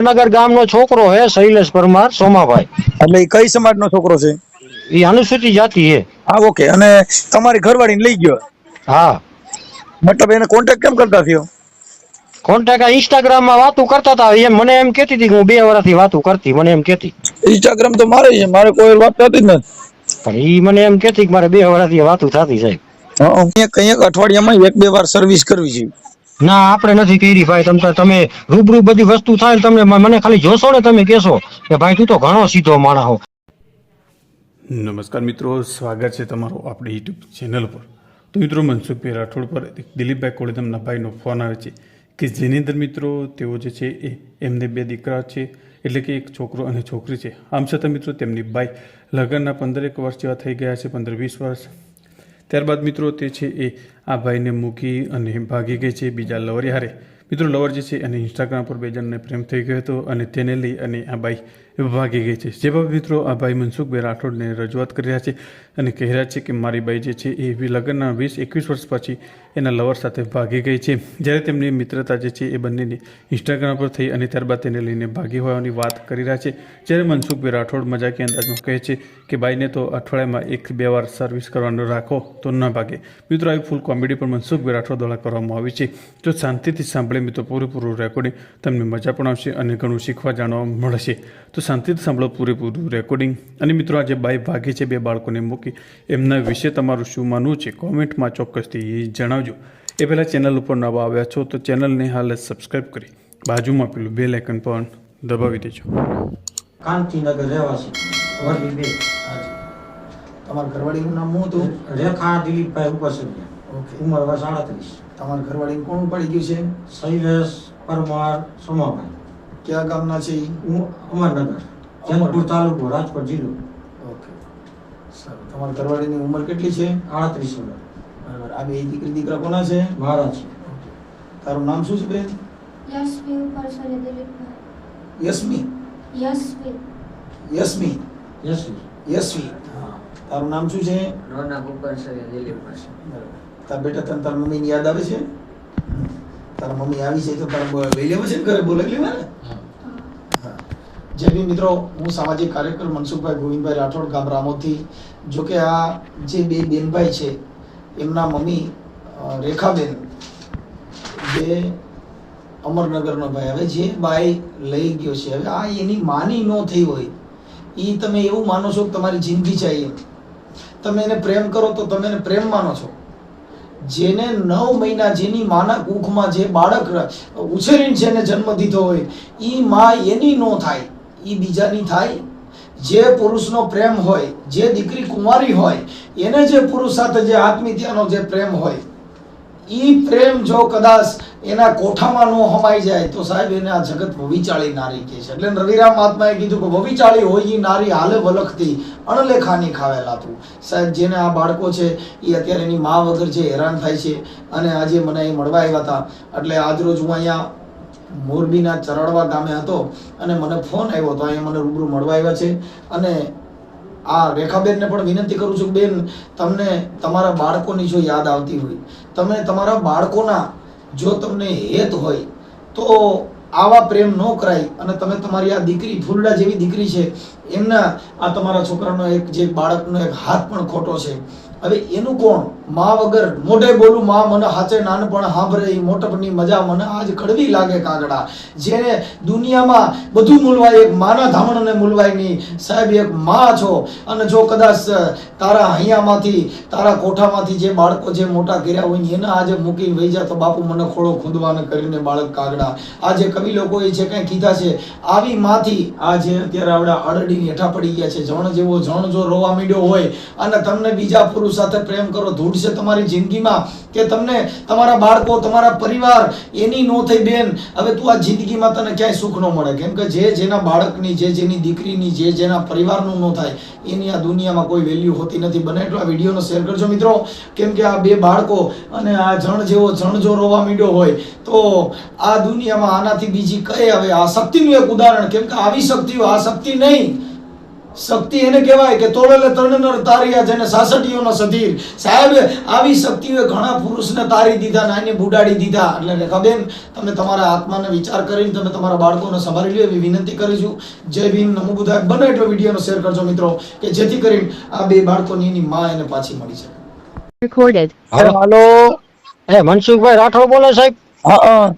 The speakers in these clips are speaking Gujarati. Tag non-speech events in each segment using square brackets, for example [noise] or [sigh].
નગર ગામનો છોકરો હે શૈલેષ પરમાર સોમાભાઈ. એટલે કઈ સમાજનો છોકરો છે? એ અનુસૂચિત જાતિ હે. હા ઓકે. અને તમારી ઘરવાળીને લઈ ગયો? હા. મતલબ એને કોન્ટેક્ટ કેમ કરતા થયો? કોન્ટેક્ટ આ ઇન્સ્ટાગ્રામમાં વાતો કરતા હતા. એમ મને એમ કેતી હતી કે હું બે વર્ષથી વાતો કરતી. મને એમ કેતી ઇન્સ્ટાગ્રામ તો મારે છે. મારે કોઈ વાત થતી જ નથી. પણ એ મને એમ કેતી કે મારે બે વર્ષથી વાતો થતી સાહેબ. હા, કંઈક અઠવાડિયામાં એક બે વાર સર્વિસ કરવી છે. ના, આપણે નથી કરી ભાઈ. તમે તમે રૂબરૂ બધી વસ્તુ થાય ને તમે મને ખાલી જોશો ને તમે કહેશો કે ભાઈ તું તો ઘણો સીધો માણસ હો. નમસ્કાર મિત્રો, સ્વાગત છે તમારું આપણી યુટ્યુબ ચેનલ પર. તો મિત્રો, મનસુખભાઈ રાઠોડ પર દિલીપભાઈ કોળી કોળીધમના ભાઈનો ફોન આવે છે કે જેની અંદર મિત્રો, તેઓ જે છે એ એમને બે દીકરા છે, એટલે કે એક છોકરો અને છોકરી છે. આમ છતાં મિત્રો, તેમની બાઈ લગ્નના પંદરેક વર્ષ જેવા થઈ ગયા છે, પંદર વીસ વર્ષ. ત્યારબાદ મિત્રો તે છે એ આ ભાઈને મૂકી અને ભાગી ગઈ છે બીજા લવરી હારે મિત્રો લવર જે છે અને ઇન્સ્ટાગ્રામ પર બે જણને પ્રેમ થઈ ગયો હતો અને તેને લઈ અને આ બાઈ ભાગી ગઈ છે. જે બાબત મિત્રો, આ ભાઈ મનસુખભાઈ રાઠોડને રજૂઆત કરી રહ્યા છે અને કહી રહ્યા છે કે મારી બાઈ જે છે એ લગ્નના વીસ, એકવીસ વર્ષ પછી એના લવર સાથે ભાગી ગઈ છે. જ્યારે તેમની મિત્રતા જે છે એ બંનેની ઇન્સ્ટાગ્રામ પર થઈ અને ત્યારબાદ તેને લઈને ભાગી હોવાની વાત કરી રહ્યા છે. જ્યારે મનસુખભાઈ રાઠોડ મજાકી અંદાજમાં કહે છે કે બાઈને તો અઠવાડિયામાં એક બે વાર સર્વિસ કરવાનું રાખો, તો ન ભાગે. મિત્રો, આવી ફૂલ કોમેડી પણ મનસુખભાઈ રાઠોડ દ્વારા કરવામાં આવી છે. તો શાંતિથી સાંભળે મિત્રો, પૂરેપૂરું રેકોર્ડિંગ તમને મજા પણ આવશે અને ઘણું શીખવા જાણવા મળશે. તો શાંતિથી સાંભળો પૂરેપૂરું રેકોર્ડિંગ અને મિત્રો આજે બાઈ ભાગી છે બે બાળકોને મૂકી. એમના વિશે તમારું શું માનવું છે? કોમેન્ટમાં ચોક્કસથી જણાવજો. એ પહેલાં ચેનલ ઉપર નવા આવ્યા છો તો ચેનલને હાલ જ સબસ્ક્રાઈબ કરી. બાજુમાં પેલું બે આઇકન પણ દબાવી દેજો. કાંતિનગર રહેવાસી વરલી બે. તમારા ઘરવાળીનું નામ શું હતું? રેખા દિલીપભાઈ ઉપસર્ગ ઓકે. ઉંમર વર્ષ આડત્રીસ. તમારા ઘરવાળીને કોણ પડી ગયું છે? શૈલેષ પરમાર સોમાભાઈ. કયા ગામના છે હું અમરનગર જેતપુર તાલુકો રાજકોટ જિલ્લો. ઓકે. સારું. તમારા ઘરવાળીની ઉંમર કેટલી છે? આડત્રીસ વર્ષ. બરાબર. આ બે દીકરી દીકરા કોના છે? મહારાજ તારું નામ શું છે બેન? યશમી ઉપર છે દિલીપભાઈ. યશમી? યશમી યશમી? યશવી. યસ્વી હા. તારું નામ શું છે? રોના ઉપર છે દિલીપ પાસે બરાબર. તાર બેટા તને તારા મમ્મીની યાદ આવે છે? તારા મમ્મી આવી છે તો તારા બોલે લઈ લેવા છે ઘરે? બોલે લેવા ને હા. જય ભીમ મિત્રો, હું સામાજિક કાર્યકર મનસુખભાઈ ગોવિંદભાઈ રાઠોડ ગામ રામોદથી, જો કે આ જે બે બેનભાઈ છે, એમના મમ્મી રેખાબેન જે અમરનગરનો ભાઈ. હવે જે બાઈ લઈ ગયો છે, હવે આ એની માની ન થઈ હોય. એ તમે એવું માનો છો કે તમારી જિંદગી એમ. તમે એને પ્રેમ કરો તો તમે એને પ્રેમ માનો છો. જેને નવ મહિના જેની માના કુખમાં જે બાળક ઉછેરીને જેને જન્મ દીધો હોય એ માં એની નો થાય. એ બીજાની થાય. જે પુરુષનો પ્રેમ હોય, જે દીકરી કુંવારી હોય, એને જે પુરુષ સાથે જે આત્મીયતાનો જે પ્રેમ હોય એ પ્રેમ જો કદાચ એના કોઠામાં ન હમાઈ જાય, તો સાહેબ એને આ જગત ભવિચાળી નારી કહે છે. એટલે રવિરામ મહાત્માએ કીધું કે ભવિચાળી હોય એ નારી હાલે વલખતી, અણલેખાની ખાવેલા તું સાહેબ, જેને આ બાળકો છે એ અત્યારે એની મા વગર જે હેરાન થાય છે, અને આજે મને અહીં મળવા આવ્યા હતા. એટલે આજરોજ હું અહીંયા મોરબીના ચરડવા ગામે હતો અને મને ફોન આવ્યો હતો અહીંયા મને રૂબરૂ મળવા આવ્યા છે. અને આ રેખાબેનને પણ વિનંતી કરું છું બેન, તમને તમારા બાળકોની જો યાદ આવતી હોય, તમે તમારા બાળકોના જો તમને હેત હોય, તો આવા પ્રેમ ન કરાય અને તમે તમારી આ દીકરી ફૂલડા જેવી દીકરી છે, એમના આ તમારા છોકરાનો એક જે બાળકનો એક હાથ પણ ખોટો છે. હવે એનું કોણ? મા વગર મોઢે બોલું, મા મને હાચે નાનપણ હાંભરે મોટપની મજા મને આજ કડવી લાગે કાગડા. જેને દુનિયામાં બધું મૂલવાય, એક માના ધામણને મૂલવાય નહીં. સાહેબ, એક માં છો. અને જો કદાચ તારા હૈયામાંથી તારા કોઠામાંથી જે બાળકો જે મોટા કર્યા હોય એને આજે મૂકીને વહી જા તો બાપુ મને ખોળો ખુદવાને કરીને બાળક કાગડા. આજે કવિ લોકોએ જે કંઈ કીધા છે, આવી માંથી આ જે અત્યારે આવડા અડડી હેઠા પડી ગયા છે. જણ જેવો જણ જો રોવા માંડ્યો હોય, અને તમને બીજા પુરુષ સાથે પ્રેમ કરો, ધૂળ છે તમારી જિંદગીમાં કે તમને તમારા બાળકો, તમારા પરિવાર, એની નો થઈ બેન, હવે તું આ જિંદગીમાં તને ક્યાંય સુખ ન મળે. કેમ કે જે જેના બાળકની, જે જેની દીકરીની, જે જેના પરિવારનું ન થાય, એની આ દુનિયામાં કોઈ વેલ્યુ હોતી નથી. બને એટલો આ વિડીયોનો શેર કરજો મિત્રો. કેમ કે આ બે બાળકો અને આ જણ જેવો જણ જો રોવા મીડ્યો હોય, તો આ દુનિયામાં આનાથી બીજી કઈ હવે આ શક્તિનું એક ઉદાહરણ. કેમ કે આવી શક્તિઓ, આ શક્તિ નહીં. શક્તિ એને કહેવાય કે તોડેલે તરણેનર તાર્યા જેને સાસટીઓનો સધીર. સાહેબ આવી શક્તિઓએ ઘણા પુરુષને તારી દીધા નાની બુડાડી દીધા. એટલે રેખાબેન તમે તમારા આત્માને વિચાર કરીને તમે તમારા બાળકોને સંભાળી લો એવી વિનંતી કરીશું જય ભીમ નમો બુધાય બને એટલો વિડીયોનો શેર કરજો મિત્રો કે જેથી કરીને આ બે બાળકોની એની માં એને પાછી મળી શકે. રેકોર્ડેડ હાલો હાલો એ મનસુખભાઈ રાઠોડ બોલો સાહેબ? હા હા.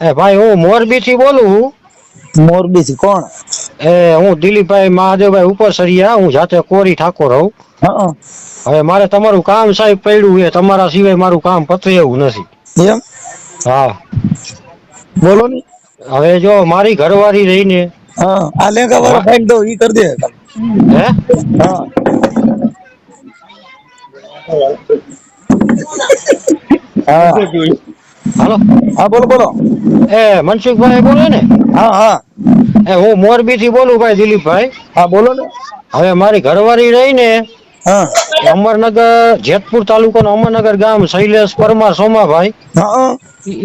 એ ભાઈ હું મોરબી થી બોલું મોરબી થી કોણ? એ હું દિલીપભાઈ મહાદેવભાઈ ઉપર સરિયા હું જાતે કોરી ઠાકોર હોઉં. હવે મારે તમારું કામ સાહેબ પડ્યું છે તમારા સિવાય મારું કામ પતે એવું નથી. એમ? હા. બોલો ને. હવે જો મારી ઘરવાળી રહીને હા આ લેગા વાળો ફેંક દો ઈ કરી દે. હે? હા. હા. હાલો. હા બોલો બોલો. એ મનસુખભાઈ બોલે ને? હા હા. એ હું મોરબી થી બોલું ભાઈ દિલીપભાઈ. હા બોલો ને. હવે મારી ઘરવાળી રહીને હા. અમરનગર જેતપુર તાલુકાનું અમરનગર ગામ શૈલેષ પરમાર સોમાભાઈ. હા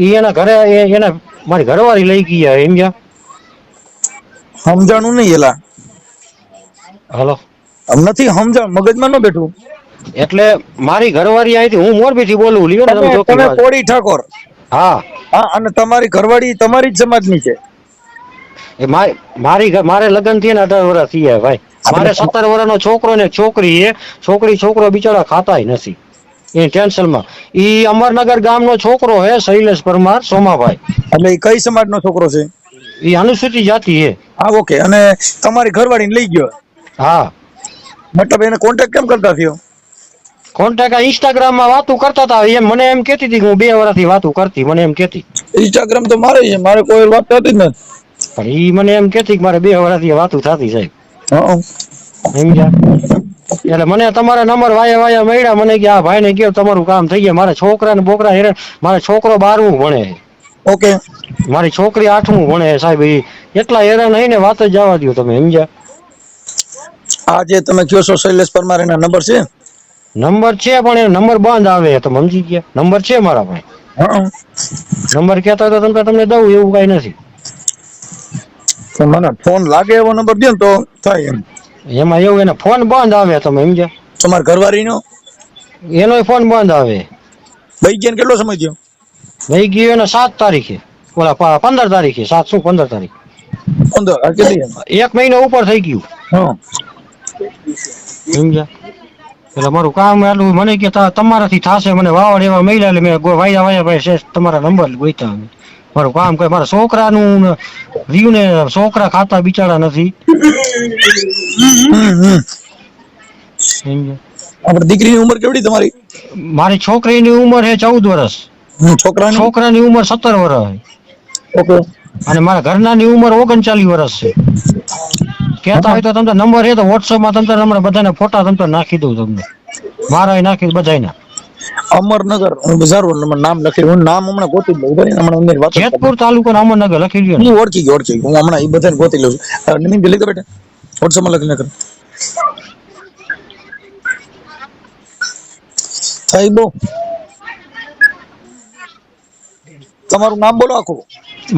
એના ઘરે એને મારી ઘરવાળી લઈ ગયા સમજ્યા સમજાણું નહીં એલા. હાલો. નથી સમજાણ મગજમાં ન બેઠું. એટલે મારી ઘરવાળી આવી હું મોરબી થી બોલું લ્યો તમે. કોળી ઠાકોર. હા. હા અને તમારી ઘરવાળી તમારી જ સમાજની છે. એ મારી મારી લગ્ન થયા ને અઢાર વર્ષ થયા ભાઈ. મારે સત્તર વર્ષનો છોકરો ને છોકરી એ છોકરી છોકરો બિચારા ખાતાય નથી. એ ટેન્શનમાં ઈ અમરનગર ગામનો છોકરો હે શૈલેષ પરમાર સોમાભાઈ. એટલે એ કઈ સમાજનો છોકરો છે? ઈ અનુસૂચિત જાતિ હે હા ઓકે. અને તમારી ઘરવાળીને લઈ ગયો? હા. મતલબ એને કોન્ટેક્ટ કેમ કરતા થયો? કોન્ટેક્ટ ઇન્સ્ટાગ્રામમાં વાતું કરતા હતા. એમ મને એમ કેતી હતી હું બે વર્ષથી વાતું કરતી. મને એમ કેતી ઇન્સ્ટાગ્રામ તો મારે છે. મારે કોઈ વાત થતી જ નથી. પણ ઈ મને એમ કેતી કે મારે બે વર્ષથી વાતું થતી સાહેબ હા સમજ્યા એટલે મને તમારા નંબર વાયા વાયા મળ્યા. મને કે આ ભાઈને કયો તમારું કામ થઈ ગયા. મારા છોકરા ને બોકરા હેરે મારા છોકરો બારમું ભણે. ઓકે. મારી છોકરી આઠમું ભણે સાહેબ. એ એટલા હેરાન હઈને વાત જ જવા દો તમે. સમજ્યા આ જે તમે કયો છો શૈલેષ પરમાર એના નંબર છે? નંબર છે પણ એ નંબર બંધ આવે તો સમજી ગયા. નંબર છે મારા પાસે નંબર કહેતા તો તમને તમને દઉં એવું કઈ નથી. મને ફોન લાગે એવો નંબર દે તો થાય એમ. એમાં એવું એને ફોન બંધ આવે તમે સમજ્યા? તમારા ઘરવાળીનો? એનો ફોન બંધ આવે. ભાઈ ગયા કેટલો સમય થયો? ભાઈ ગયો એને સાત તારીખે. ઓલા પંદર તારીખે. સાત શું પંદર તારીખ? પંદર એક મહિનો ઉપર થઈ ગયું. હમ સમજ્યા? એટલે મારું કામ એટલું મને કે તમારાથી થશે મને વાવડ એવા મહિલા એટલે મેં વાયા વાયા ભાઈ શેષ તમારા નંબર ગોઈતા અમે. મારું કામ કરે મારા છોકરાનું રહ્યું ને છોકરા ખાતા બિચારા નથી. આપણે દીકરીની ઉંમર કેવડી તમારી? મારી છોકરીની ઉંમર છે ચૌદ વર્ષ છોકરા છોકરાની? છોકરાની ઉંમર સત્તર વર્ષ ઓકે. અને મારા ઘરનાની ઉંમર ઓગણચાલીસ વર્ષ છે. કહેતા હોય તો તમને નંબર એ તો વોટ્સઅપમાં તમને હમણાં બધાને ફોટા તમને નાખી દઉં તમને. મારા નાખી બધાના અમરનગર હું બજાર નંબર નામ લખી હું નામ હમણાં ગોતી લઉં ઊભા હમણાં અંદર વાત જેતપુર તાલુકો અમરનગર લખી લ્યો હું ઓળખી ગયો ઓળખી હું હમણાં એ બધાને ગોતી લઉં છું. નિમિત દિલ્હી બેટા. વોટ્સઅપમાં લખી નાખ. સાહેબો. તમારું નામ બોલો આખું.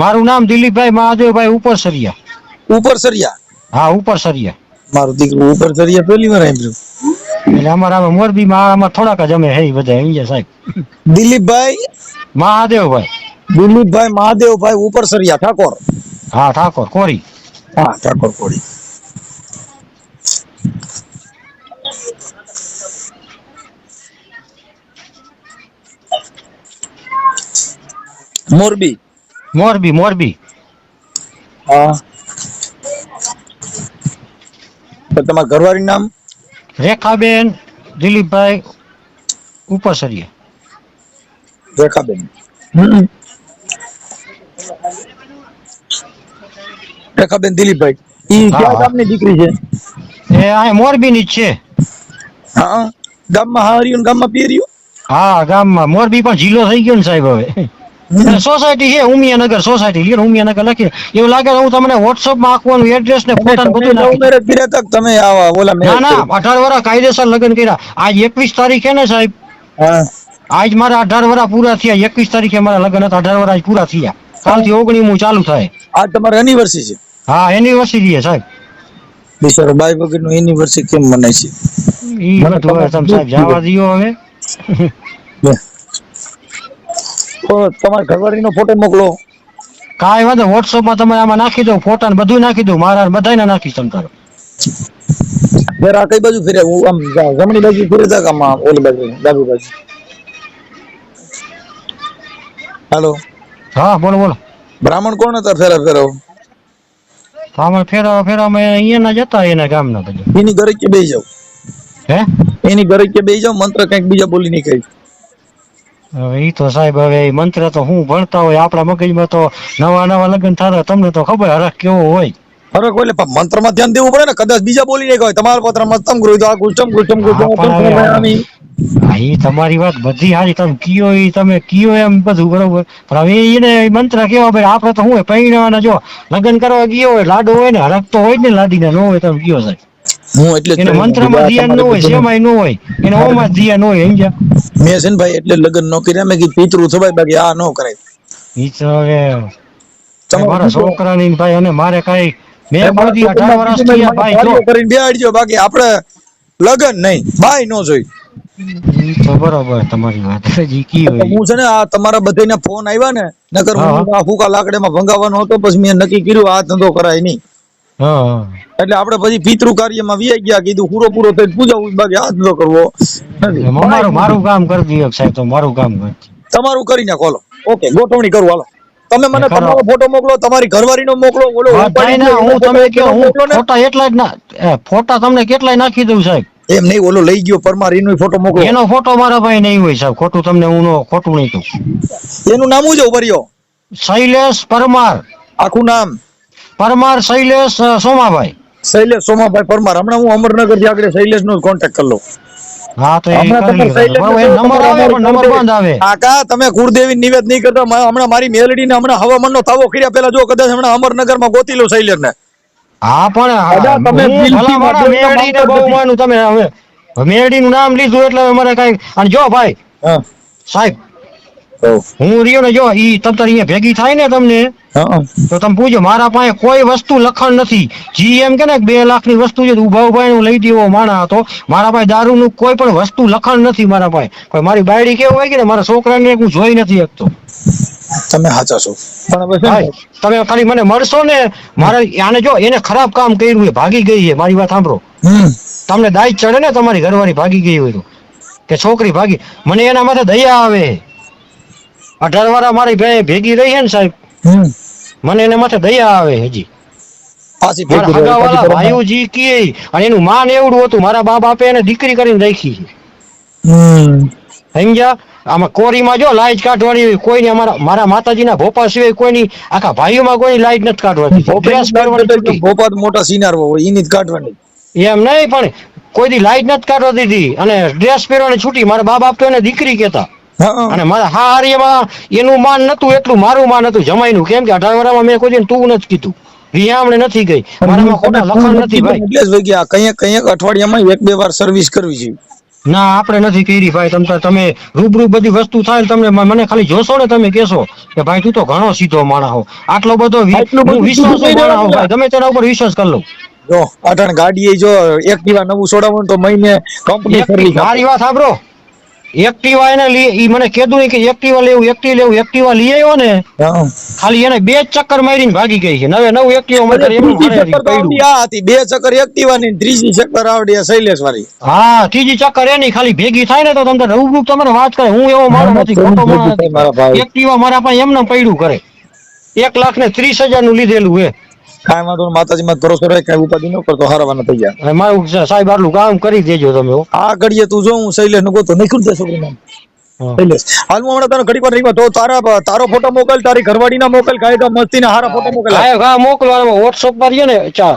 મારું નામ દિલીપભાઈ મહાદેવભાઈ ઉપરસરિયા. ઉપર સરિયા હા ઉપરસરિયા મારું દીકરું ઉપર સરિયા પહેલી વાર સાંભળ્યું એટલે અમારા આમાં મોરબીમાં આમાં થોડાક જ અમે હે ઈ બધા અહીંયા સાહેબ. દિલીપભાઈ? મહાદેવભાઈ. દિલીપભાઈ મહાદેવભાઈ ઉપર સરિયા ઠાકોર. હા ઠાકોર કોરી. હા ઠાકોર કોળી મોરબી? મોરબી મોરબી. હા. તો તમારા ઘરવાળી નામ? રેખાબેન દિલીપભાઈ ઉપરસરિયા રેખાબેન. રેખાબેન દિલીપભાઈ. ઈ કયા. ગામની દીકરી છે? એ આ મોરબીની જ છે. હા ગામમાં હારીયું ગામમાં પિયર્યું હા ગામમાં. મોરબી પણ જિલ્લો થઈ ગયો ને સાહેબ હવે. સોસાયટી છે ઉમિયાનગર સોસાયટી લ્યો ઉમિયાનગર લખી એવું લાગે હું તમને વોટ્સઅપમાં આખવાનું એડ્રેસ ને ફોટા તમે બધું તક તમે આવા ઓલા ના ના અઢાર વર્ષ કાયદેસર લગ્ન કર્યા. આજ એકવીસ તારીખે ને સાહેબ? આજ મારા અઢાર વર્ષ પૂરા થયા. એકવીસ તારીખે મારા લગ્ન હતા અઢાર વર્ષ પૂરા થયા. કાલથી ઓગણીમું ચાલુ થાય. આ તમારી એનિવર્સરી છે? હા એનિવર્સરી છે સાહેબ. બિચારો બાઈ વગરનું એનિવર્સરી કેમ મનાય છે? ઈ મને બધું હવે તમે સાહેબ જવા દ્યો હવે. તમારા ઘરવાળીનો ફોટો મોકલો. કાંઈ વાંધો વોટ્સઅપમાં તમે આમાં નાખી દો ફોટા ને બધું નાખી દો. મારા બધાને નાખીશ તમ તારે જરા આ કઈ બાજુ ફેરે? હું આમ જા- જમણી બાજુ ફેરે જા કે આમ આ ઓલી બાજુ ડાબી બાજુ? હાલો. હા બોલો બોલો. બ્રાહ્મણ કોણ હતા ફેરા ફેરવ? અમે ફેરા ફેરા અમે અહીંયા જતા એના ગામના બધા. એની ઘરે કે બેસી જાવ હે? એની ઘરે કે બેસી જાવ મંત્ર કંઈક બીજા બોલી નહીં કઈ ઈ તો સાહેબ હવે મંત્ર તો હું ભણતા હોય આપણા મગજમાં તો નવા નવા લગ્ન થતા તમને તો ખબર હરખ કેવો હોય. અરે કોઈ મંત્રમાં ધ્યાન દેવું પડે ને કદાચ બીજા બોલી નહીં હોય તમારા પત્ર મસ્તમ ગુરુ તો આ ગુસ્તમ ગુસ્તમ ઈ તમારી વાત બધી હારી તમે કયો એ તમે કયો એમ બધું બરોબર. પણ હવે એને મંત્ર કેવા ભાઈ આપણે તો હું પૈણાના જો લગ્ન કરવા ગયો હોય લાડો હોય ને હરખ તો હોય જ ને લાડીને ન હોય તમે કયો સાહેબ. હું એટલે એને મંત્રમાં ધ્યાન ન હોય સેમાય ન હોય એને ઓમાં ધ્યાન હોય સમજ્યા? મેં છે ને ભાઈ એટલે લગ્ન ન કર્યા મેં કીધું પિતૃ થવાય બાકી આ ન કરાય. ઈ તો હવે તમારા છોકરાની ભાઈ અને મારે કઈ મેં બોધી 18 વર્ષ થયા ભાઈ જો. કરીને બેહાડજો બાકી આપણે લગન નહીં બાય નો જોઈ. બરોબર તમારી વાત કી હોય. હું છે ને આ તમારા બધાના ફોન આવ્યા ને નકર હા. આ ફૂકા લાકડામાં ભંગાવાનો હતો પછી મેં નક્કી કર્યું આ ધંધો કરાય નહીં. એટલે આપણે પછી પિતૃ કાર્યમાં વી ગયા કીધું પૂરો પૂરો થઈ પૂજાવું બાકી હાથ ન કરવો. મારું મારું કામ કરી દીધો સાહેબ તો મારું કામ તમારું કરી નાખો હાલો. ઓકે ગોઠવણી કરું હાલો. તમે મને તમારો ફોટો મોકલો તમારી ઘરવાળીનો મોકલો બોલો હું તમે કે હું ફોટા એટલા જ ના ફોટા તમને કેટલાય નાખી દઉં સાહેબ. એમ નહીં ઓલો લઈ ગયો પરમાર એનો ફોટો મોકલો. એનો ફોટો મારા ભાઈ નહીં હોય સાહેબ ખોટું તમને હું ખોટું નહીં કહું. એનું નામ શું છે ઉભર્યો શૈલેષ પરમાર. આખું નામ? પરમાર શૈલેષ સોમાભાઈ. શૈલેષ સોમાભાઈ પરમાર. હમણાં હું અમરનગરથી આગળ શૈલેષ નો કોન્ટેક્ટ કરી લઉં. હા તો નંબર બંધ આવે. કાકા તમે કુળદેવી નિવેદ નહીં કરતા હમણાં મારી મેલડી ને હમણાં હવામાન નો તાવો કર્યા પેલા જો કદાચ હમણાં અમરનગરમાં ગોતી લો શૈલેષ ને હા પણ તમે હું નું. માનું નામ લીધું એટલે મારે કઈ અને જો ભાઈ સાહેબ હું રહ્યો ને જો ઈ તમ તાર અહીંયા ભેગી થાય ને તમને તો તમે પૂછો મારા પાસે કોઈ વસ્તુ લખણ નથી. જી એમ કે ને બે લાખની વસ્તુ છે ઊભા ઊભા હું લઈ દેવો માણા હતો. મારા પાસે દારૂ નું કોઈ પણ વસ્તુ લખણ નથી મારા પાસે. કોઈ મારી બાયડી કેવું હોય કે ને મારા છોકરાને હું જોઈ નથી શકતો. તમે સાચા છો. પણ તમે ખાલી મને મળશો ને મારે આને જો એને ખરાબ કામ કર્યું છે ભાગી ગઈ છે મારી વાત સાંભળો. તમને દાઈ ચડે ને તમારી ઘરવાળી ભાગી ગઈ હોય તો. કે છોકરી ભાગી મને એના માથે દયા આવે. અઢાર વાળા મારી ભે- ભેગી રહી છે ને સાહેબ. મને એના માથે દયા આવે હજી. ભાઈઓજી કે અને એનું માન એવડું હતું મારા બાપ આપે એને દીકરી કરીને રાખી છે. સમજ્યા? આમાં કોરીમાં જો લાઈટ કાઢવાની કોઈની અમારા મારા માતાજીના ભોપા સિવાય કોઈની આખા ભાઈઓમાં કોઈની લાઈટ નથી કાઢવાની. ભોપા. મોટા સિનાર હોય એની જ કાઢવાની. એમ નહીં પણ કોઈ દી લાઈટ નથી કાઢવા દીધી. અને ડ્રેસ પહેરવાની છૂટી મારા બાપ તો એને દીકરી કહેતા. અને મારા હારીમાં એનું માન નતું એટલું મારું માન હતું જમાઈનું. કેમ કે અઢાર વર્ષમાં મેં કોઈ તું નથી કીધું. વિયામણે નથી ગઈ. મારામાં ખોટા લખાણ નથી ભાઈ. આ કંઈક કંઈક અઠવાડિયામાં એક બે વાર સર્વિસ કરવી છે. ના આપણે નથી કરી ભાઈ. તમે તમે રૂબરૂ બધી વસ્તુ થાય ને તમને મને ખાલી જોશો ને તમે કેશો કે ભાઈ તું તો ઘણો સીધો માણસ હો. આટલો બધો હું વિશ્વાસ માણસ હોઉં ભાઈ. તમે તેના ઉપર વિશ્વાસ કરી લઉં જો અટાણ ગાડીએ જો એક એક્ટિવા નવું છોડાવવાનું તો મહિને કંપની સર્વિસ મારી વાત સાંભળો. એક્ટિવા એને ઈ મને કીધું નહીં કે એક્ટિવા લેવું એક્ટિવા લેવું એક્ટિવા લઈ આવ્યો ને ખાલી એને બે ચક્કર મારીને ભાગી ગઈ છે. નવે નવ એક્ટિવા માં તારે એમનું ત્રીજી હારે ચક્કર તો પડ્યું. આવડી આ હતી. બે ચક્કર એક્ટિવા ની ત્રીજી ચક્કર આવડી શૈલેષ વાળી હા ત્રીજી ચક્કર એની ખાલી ભેગી થાય ને તો તમને રૂબરૂ તમને વાત કરે. હું એવો માણસ ખોટો મારા. નથી. એક્ટિવા મારા પાસે એમને પડ્યું કરે એક લાખ ને ત્રીસ હજારનું લીધેલું હે. કાંઈ વાંધો માતાજી માં ભરોસો રહે કઈ ઉપાધિ ન કરતો હારવાના થઈ ગયા. મારું સાહેબ આટલું કામ કરી દેજો તમે આ ઘડીએ તું જો હું શૈલેષનું ગોતો નહીં ખુલતા છોકરી નામ હાલ હું હમણાં તને ઘડી વાર નહીં તો તારા તારો ફોટો મોકલ તારી ઘરવાળી ના મોકલ કાંઈ તો મસ્તી ના હારા ફોટો મોકલ. હા મોકલવાનો વોટ્સઅપ પર છે ને ચા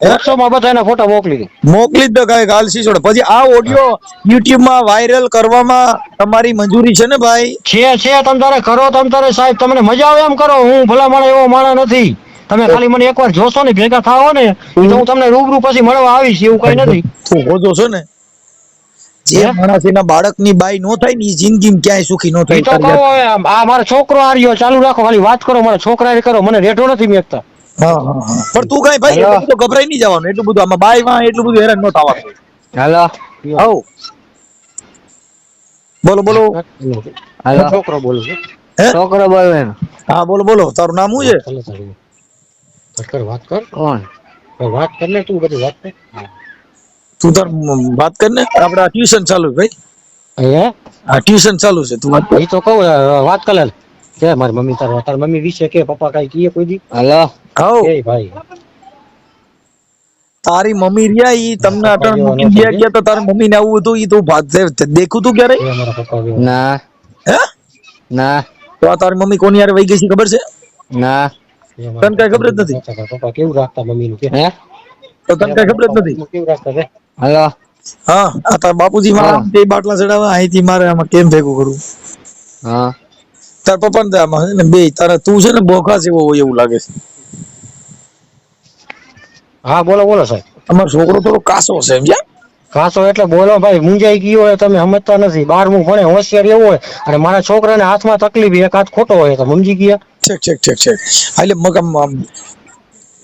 વોટ્સઅપમાં બધાના ફોટા મોકલી મોકલી જ દો કાંઈક હાલ શી છોડે. પછી આ ઓડિયો યુટ્યુબમાં વાયરલ કરવામાં તમારી મંજૂરી છે ને ભાઈ? છે છે તમ તારે કરો તમ તારે સાહેબ તમને મજા આવે એમ કરો હું ભલા માણસ એવો માણસ નથી. તમે ખાલી મને એકવાર જોશો ને ભેગા થાઓ ને તો હું તમને રૂબરૂ પછી મળવા આવીશ એવું કઈ નથી. તું હોજો છો ને. જે માણસ એના બાળકની બાઈ નો થાય ને એ જિંદગીમાં ક્યાંય સુખી નો થાય તો કહો હવે આ મારો છોકરો આ રહ્યો ચાલુ રાખો ખાલી વાત કરો મારા છોકરા કરો મને રેઠો નથી મેકતા. હા હા હા. પણ તું કઈ ભાઈ તો ગભરાઈ નહીં જવાનું એટલું બધું આમાં બાઈ માં એટલું બધું હેરાન ન થવાનું. હાલો. હવ બોલો બોલો. હાલો. છોકરો બોલો હે? છોકરો બોલો. હા બોલો બોલો. તારું નામ શું છે? કર વાત કર. કોણ? વાત કર ને તું બધી વાત કર. તું તાર વાત કર ને આપણે આ ટ્યુશન ચાલુ ભાઈ. હે? આ ટ્યુશન ચાલુ છે તું વાત એ તો કહું વાત કર કે મારી મમ્મી તાર તાર મમ્મી વિશે કે પપ્પા કઈ કીએ કોઈ દી? હાલો. હવ. એ ભાઈ. તારી મમ્મી રહ્યા ઈ તમને અટણ મૂકી ગયા ગયા તો તારી મમ્મી ને આવું હતું ઈ તું ભાત દેખું તું ક્યારે? ના. હે? ના. તો આ તારી મમ્મી કોની યાર વહી ગઈ છે ખબર છે? ના. તને કઈ ખબર જ નથી? પપ્પા કેવું રાખતા મમ્મી નું કે? હે? તો તને કઈ ખબર જ નથી? કેવું રાખતા છે? હાલો. હા આ તાર બાપુજી મારા. તે બાટલા ચડાવવા અહીંથી મારે આમાં કેમ ભેગું કરવું? હા. તાર પપ્પા ને આમાં ને બે તારે તું છે ને બોખા જેવો હોય એવું લાગે છે. હા બોલો બોલો સાહેબ. તમારો છોકરો થોડો કાસો છે સમજ્યા? ખાસો એટલે બોલો ભાઈ મુંજાઈ ગયો હોય તમે સમજતા નથી. બારમું ભણે હોશિયાર એવો હોય. અને મારા છોકરાને હાથમાં તકલીફ એક હાથ ખોટો હોય તો સમજી ગયા. ઠીક ઠીક ઠીક ઠીક. એટલે મગમ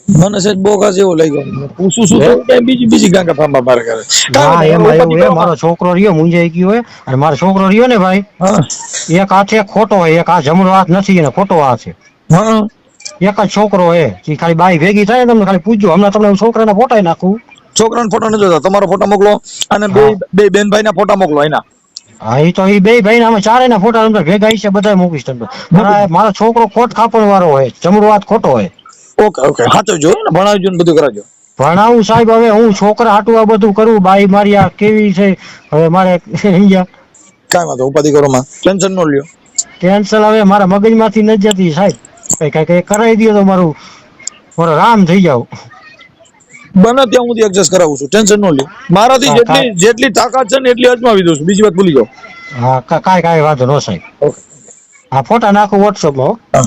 મને સેજ બોખા જેવો લઈ ગયો પૂછું શું કઈ બીજી બીજી ગાંગા ફાંબા બાર કરે હા એમ આવ્યું એવું છે મારો છોકરો રહ્યો મુંજાઈ ગયો હોય અને મારો છોકરો રહ્યો ને ભાઈ એક હાથે ખોટો હોય એક હાથ જમણો હાથ નથી અને ખોટો હાથ છે. એક જ છોકરો હે ખાલી બાઈ ભેગી થાય તમને ખાલી પૂછજો. હમણાં તમને હું છોકરાના ફોટા નાખું. છોકરાનો ફોટો નથી જોતા. તમારો ફોટો મોકલો અને બે બે બેનભાઈ ના ફોટા મોકલો એના. હા એ તો એ બે ભાઈ ના ચારે ના ફોટા તમને ભેગા છે બધા મોકલીશ તમને મારો છોકરો ખોટ ખાપણ વાળો હોય જમણો હાથ ખોટો હોય. Okay okay. સાચવજો ને. ભણાવજો ને બધું કરાવજો. ભણાવું સાહેબ હવે હું છોકરા હાટું આ બધું કરું બાઈ મારી આ કેવી છે હવે મારે [laughs] સમજ્યા કાંઈ વાંધો ઉપાધિ કરો માં. ટેન્શન ન લ્યો. ટેન્શન હવે મારા મગજમાંથી નથી જતી સાહેબ. કઈ કઈ કરાવી દો તો મારું મારો રામ થઈ જાવ. બને ત્યાં હું એડજસ્ટ કરાવું છું. ટેન્શન ન લ્યો. મારાથી જેટલી જેટલી તાકાત છે ને એટલી અજમાવી દઉં છું. બીજી વાત ભૂલી જાઓ. હા કા- કાંઈ કાંઈ વાંધો નો સાહેબ ઓકે આ ફોટા નાખો વોટ્સઅપમાં હો. હા.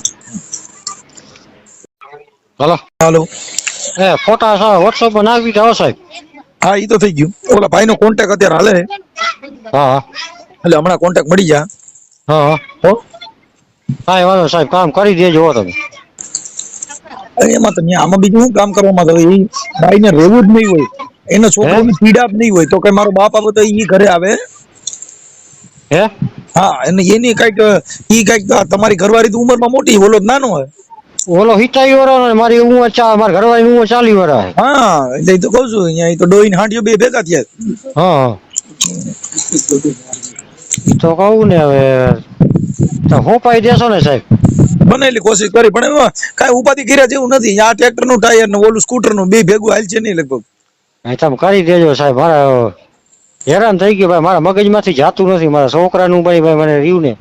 હાલો. હાલો. એ ફોટા વોટ્સઅપમાં નાખી જાઓ સાહેબ. હા એ તો થઈ ગયું. ઓલા ભાઈનો કોન્ટેક્ટ અત્યારે હાલે હા હા. એટલે હમણાં કોન્ટેક્ટ મળી જા હા હા. કાંઈ વાંધો સાહેબ કામ કરી દેજો હો તમે. એમાં તો આમાં બીજું શું કામ કરવામાં તો એ ભાઈને રહેવું જ નહીં હોય. એના છોકરાની પીડા જ નહીં હોય. તો કઈ મારો બાપ આવે તો ઈ ઘરે આવે? હે? હા અને એની કંઈક ઈ કંઈક તમારી ઘરવાળી તો ઉંમરમાં મોટી ઓલો નાનો હોય ઓલો હિતાઈ વરો ને મારી ઉંમર ચા મારા ઘરવાળી ઉંમર ચાલી વરો હા એટલે તો કહું છું અહીંયા તો ડોઈન હાંડીઓ બે ભેગા થયા હા હા. તો કહું ને હવે તો હું પાઈ દેશો ને સાહેબ? બને એટલી કોશિશ કરી પણ એમાં કાંઈ ઉપાધિ કર્યા જેવું નથી. આ ટ્રેક્ટરનું ટાયર ને ઓલું સ્કૂટરનું બે ભેગું હાલ છે નહીં લગભગ. એ તમે કરી દેજો સાહેબ. મારા હેરાન થઈ ગયો ભાઈ. મારા મગજમાંથી જાતું નથી. મારા છોકરાનું ભાઈ ભાઈ મને રહ્યું ને.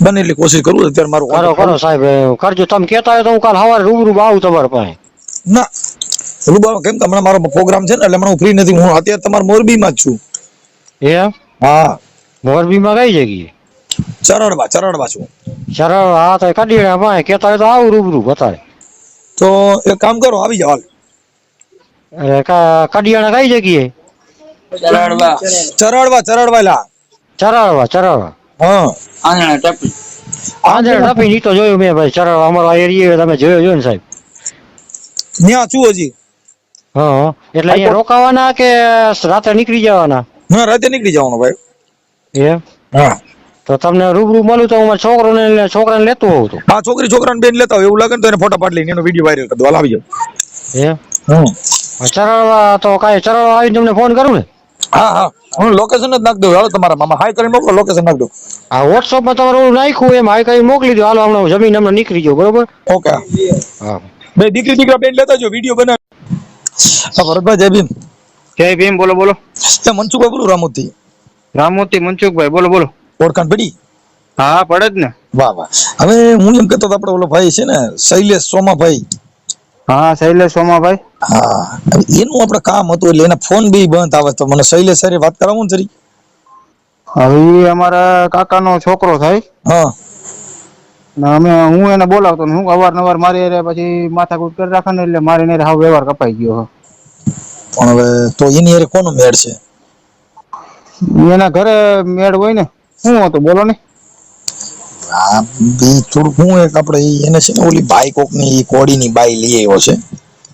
બને એટલી કોશિશ કરું અત્યારે મારું કરો કરો સાહેબ. એ કરજો. તમે કહેતા હોય તો હું કાલ સવારે રૂબરૂ આવું તમારા પાસે. ના. રૂબરૂ કેમ કે હમણાં મારો પ્રોગ્રામ છે ને એટલે હમણાં હું ફ્રી નથી. હું અત્યારે તમારા મોરબીમાં જ છું. એમ? હા. મોરબીમાં કઈ જગ્યાએ? ચરણવા ચરણમાં છું. ચરણ હા તો કડીડા પાસે કેતા હોય તો આવું રૂબરૂ બતાવે તો એક કામ કરો આવી જાઓ હાલ. કડિયાણા કઈ જગ્યાએ? ચરણવા ચરણવા લા. ચરણવા ચરણવા હા. આંગણા ટપી. આંધળ ટપી ની તો જોયું મેં ભાઈ ચરણવા અમારો આ એરિયા તમે જોયો જોયો ને સાહેબ? ત્યાં છું હજી. હા હા. એટલે અહીંયા રોકાવાના કે રાતે નીકળી જવાના? હા રાતે નીકળી જવાનું ભાઈ. એમ? હા. તો તમને રૂબરૂ મળું તો હું મારા છોકરોને છોકરાને લેતો હોઉં તો. આ છોકરી છોકરાને બેન લેતા હોય એવું લાગે ને તો એને ફોટા પાડી લઈને એનો વીડિયો વાયરલ કરી દો. હાલ આવી જાવ હે? હમ. ચરણવા તો કાંઈ ચરણવા આવીને તમને ફોન કરું ને? હા હા. હું લોકેશન જ નાખ દઉં. હાલો તમારા મામા. હાઈ કરીને મોકલો લોકેશન નાખ દઉં. આ વોટ્સઅપમાં તમારું નાખ્યું એમ હાઈ કઈ મોકલી દો. હાલો હમણાં જમીન હમણાં નીકળી ગયો બરોબર? ઓકે. હા. બે દીકરી દીકરા બેન લેતા જો વીડિયો બનાવ. હા ભરતભાઈ જય ભીમ. જય ભીમ બોલો બોલો. મનસુખભાઈ બોલું રામોતી રામોતી મનસુખભાઈ બોલો બોલો. ઓળખાણ પડી? હા પડે જ ને. વાહ વાહ. હવે હું એમ કહેતો હતો આપણે ઓલો ભાઈ છે ને શૈલેષ સોમાભાઈ. હા શૈલેષ સોમાભાઈ. હા એનું આપણે કામ હતું એટલે એના ફોન બી બંધ આવે તો મને શૈલેષ સારી વાત કરાવું ને જરી. હવે અમારા કાકાનો છોકરો થાય. હા. અમે હું એને બોલાવતો ને હું અવારનવાર મારી અરે પછી માથાકૂટ કરી રાખે ને એટલે મારી ને હાવ વ્યવહાર કપાઈ ગયો પણ હવે તો એની અરે કોનો મેળ છે? એના ઘરે મેળ હોય ને. શું હતું? બોલો ને. આ બી થોડુંક હું એક આપણે એને છે ને ઓલી બાઈ કોકની ઈ કોડીની બાઈ લઈ આવ્યો છે.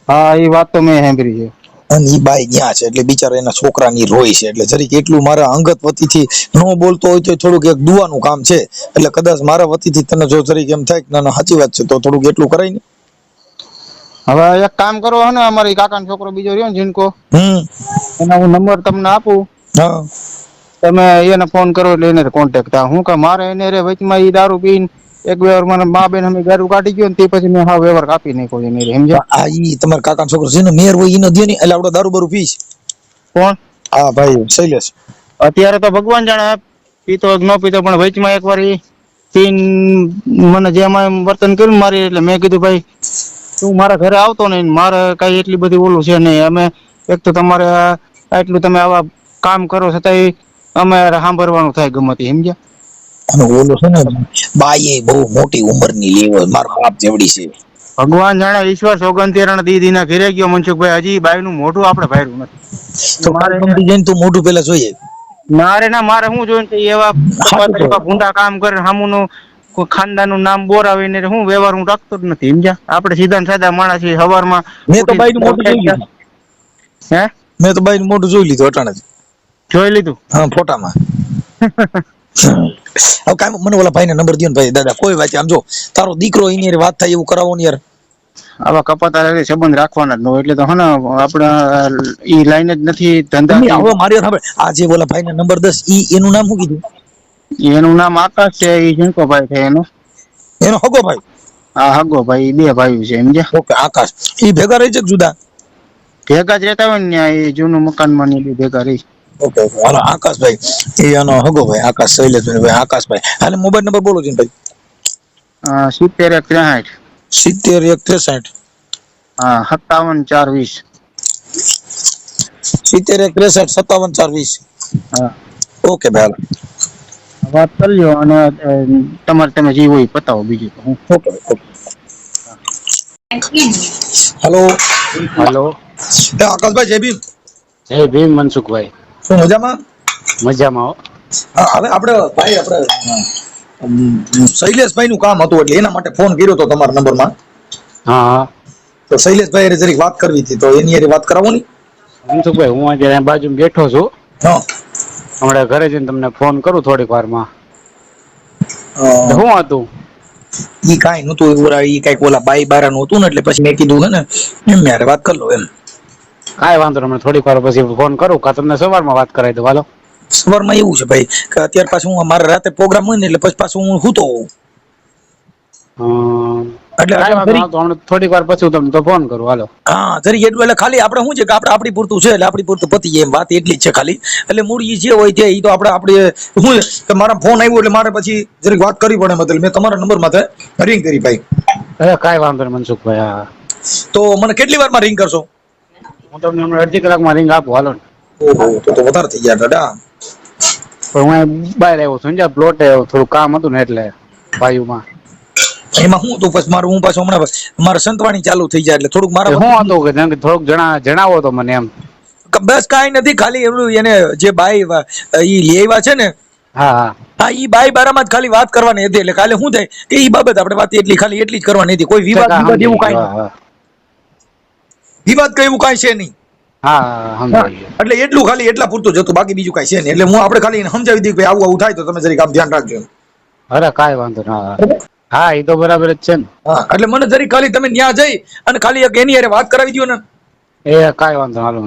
હા એ વાત તો મેં સાંભળી છે. અને ઈ બાઈ ત્યાં છે? એટલે બિચારા એના છોકરાની રોય છે. એટલે જરીક એટલું મારા અંગત વતીથી ન બોલતો હોય તો થોડુંક એક દુવાનું કામ છે. એટલે કદાચ મારા વતીથી તને જો જરીક એમ થાય કે ના ના સાચી વાત છે તો થોડુંક એટલું કરાય ને. હવે એક કામ કરો હે ને અમારી કાકાનો છોકરો બીજો રહ્યો ને જીનકો હમ. એનો હું નંબર તમને આપું. હા. તમે એને ફોન કરો એટલે એને કોન્ટેક્ટ થાય. હું કે મારે એને રે વચમાં એ દારૂ પીને એક બે વાર મને મા બેન અમે દારૂ કાઢી ગયો ને તે પછી મેં હા વ્યવહાર કાપી નાખ્યો એને સમજ્યા? આ ઈ તમારા કાકા છોકરો છે ને મેર હોય ઈને દે ને એટલે આપડે દારૂ બારૂ પીશ કોણ? હા ભાઈ શૈલેષ. અત્યારે તો ભગવાન જાણે પીતો ન પીતો પણ વચમાં એક વાર ઈ પીન મને જેમાં એમ વર્તન કર્યું મારી એટલે મેં કીધું ભાઈ તું મારા ઘરે આવતો નહીં ને મારે કઈ એટલી બધી ઓલું છે નહીં. અમે એક તો તમારે આટલું તમે આવા કામ કરો છતાંય અમે સાંભળવાનું થાય ગમે તે સમજ્યા? અને ઓલો છે ને બાઈ એ બહુ મોટી ઉંમરની લેવો મારો બાપ જેવડી છે. ભગવાન જાણે ઈશ્વર સોગંદ તેરણ દીદી ના ઘરે ગયો મનસુખભાઈ હજી બાઈ નું મોઢું આપણે ભાર્યું નથી. તો મારે સમજી જઈને તું મોઢું પેલા જોઈએ. મારે ના મારે શું જોયું કે એવા ભૂંડા કામ કરે સામુનું ખાનદાન ખાનદાનનું નામ બોરાવીને હું વ્યવહાર હું રાખતો જ નથી સમજ્યા? આપણે સીધા ને સાદા માણસ છીએ સવારમાં મેં તો બાઈનું મોઢું જોઈ લીધું. હે? મેં તો બાઈનું મોઢું જોઈ લીધું અટાણે. જોઈ લીધું. હા ફોટામાં. [laughs] હવે કાઈ મને ઓલા ભાઈને નંબર દયો ને ભાઈ. દાદા કોઈ વાત આમ જો તારો દીકરો એની વાત થાય એવું કરાવો ને યાર. આવા કપાતા સંબંધ રાખવાના જ ન હોય. એટલે તો હને આપણે ઈ લાઈન જ નથી ધંધા હવે મારી સાંભળ. આ જે ઓલા ભાઈને નંબર દસ ઈ એનું નામ શું કીધું? એનું નામ આકાશ છે ઈ જંકો ભાઈ છે એનો. એનો હગો ભાઈ? આ હગો ભાઈ બે ભાઈ છે સમજ્યા ઓકે આકાશ. ઈ ભેગા રહી છે જુદા? ભેગા જ રહેતા હોય ને એ જૂનું મકાનમાં ને એ ભેગા રહી. ઓકે ઓકે હાલો આકાશભાઈ એ એનો હગો ભાઈ આકાશ શૈલેષભાઈ ભાઈ આકાશભાઈ હાલે મોબાઈલ નંબર બોલો જીન ભાઈ સિત્તેર એક ત્રેસાઠ સિત્તેર એક ત્રેસઠ હા સત્તાવન ચાર વીસ. સિત્તેર એક ત્રેસઠ સત્તાવન ચાર વીસ. હા. ઓકે ભાઈ હાલો. વાત કરી લ્યો અને તમારે તમે જે હોય એ પતાવો બીજું તો હું. ઓકે ઓકે હેલો હાલો આકાશભાઈ જય ભીમ. જય ભીમ મનસુખભાઈ. શું મજામાં? મજામાં હવે આપણે ભાઈ આપણે શૈલેષભાઈ નું કામ હતું એટલે એના માટે ફોન કર્યો હતો તમારા નંબરમાં. હા હા. તો શૈલેષભાઈ જરીક વાત કરવી હતી તો એની હારે વાત કરાવો ને. મનસુખભાઈ હું આજે અહીંયા બાજુમાં બેઠો છું. હા. હમણાં ઘરે જઈને તમને ફોન કરું થોડીક વારમાં. શું હતું? ઈ કાઈ નતું એવું ઈ કાંઈક ઓલા બાઈ બારાનું હતું ને એટલે પછી મેં કીધું હે ને એમ યારે વાત કરી લો એમ. કાંઈ વાંધો નહીં થોડીક વાર પછી ફોન કરું કા તમને સવારમાં વાત કરાવી દઉં. હાલો. સવારમાં એવું છે ભાઈ કે અત્યારે પાછું હું મારે રાતે પ્રોગ્રામ હોય ને એટલે પછી પાછું હું સૂતો હોઉં. એટલે કાંઈ વાંધો જરીક- નહીં, તો હમણાં થોડીક વાર પછી હું તમને ફોન કરું. હાલો. હા જરી એટલું એટલે ખાલી આપણે શું છે કે આપણે આપણી પૂરતું છે એટલે આપણી પૂરતું પતી જાય એમ વાત એટલી જ છે ખાલી. એટલે મૂળ ઈ જે હોય તે ઈ તો આપણે આપણે શું કે મારા ફોન આવ્યો એટલે મારે પછી જરીક વાત કરવી પડે મતલબ મેં તમારા નંબર માથે રિંગ કરી ભાઈ. અરે કાંઈ વાંધો નહીં મનસુખભાઈ હા. તો મને કેટલી વારમાં રિંગ કરશો? હું તમને હમણાં અડધી કલાકમાં રિંગ આપું. હાલો ઓહો તો તો વધારે થઈ ગયા દાદા. પણ હું બહાર આવ્યો છું ને આવ્યો થોડું કામ હતું ને એટલે ભાઈઓમાં. એમાં હું તો પછી મારું હું પાછું હમણાં મારે સંતવાણી ચાલુ થઈ જાય એટલે થોડુંક એ મારા શું વાંધો કે થોડુંક જણા જણાવો તો મને એમ. બસ કાંઈ નથી ખાલી એવડું એને જે બાઈ ઈ લેવા છે ને હા હા. હા ઈ બાઈ બારામાં જ ખાલી વાત કરવાની હતી. એટલે કાલે શું થાય કે ઈ બાબત આપણે વાત એટલી ખાલી એટલી જ કરવાની હતી. કોઈ વિવાદ વિવાદ એવું કાંઈ હા, હા. વિવાદ કઈ એવું કાંઈ છે નહીં. એટલે એટલું ખાલી એટલા પૂરતું જતું બાકી બીજું કઈ છે નહીં એટલે હું આપણે ખાલી સમજાવી દઉં કે આવું આવું થાય તો તમે જરીક આમ ધ્યાન રાખજો. અરે કાંઈ વાંધો ના હા. એ તો બરાબર જ છે ને એટલે મને જરીક ખાલી તમે ન્યા જઈ અને ખાલી એક એની હારે વાત કરાવી દો ને એ કાંઈ વાંધો હાલો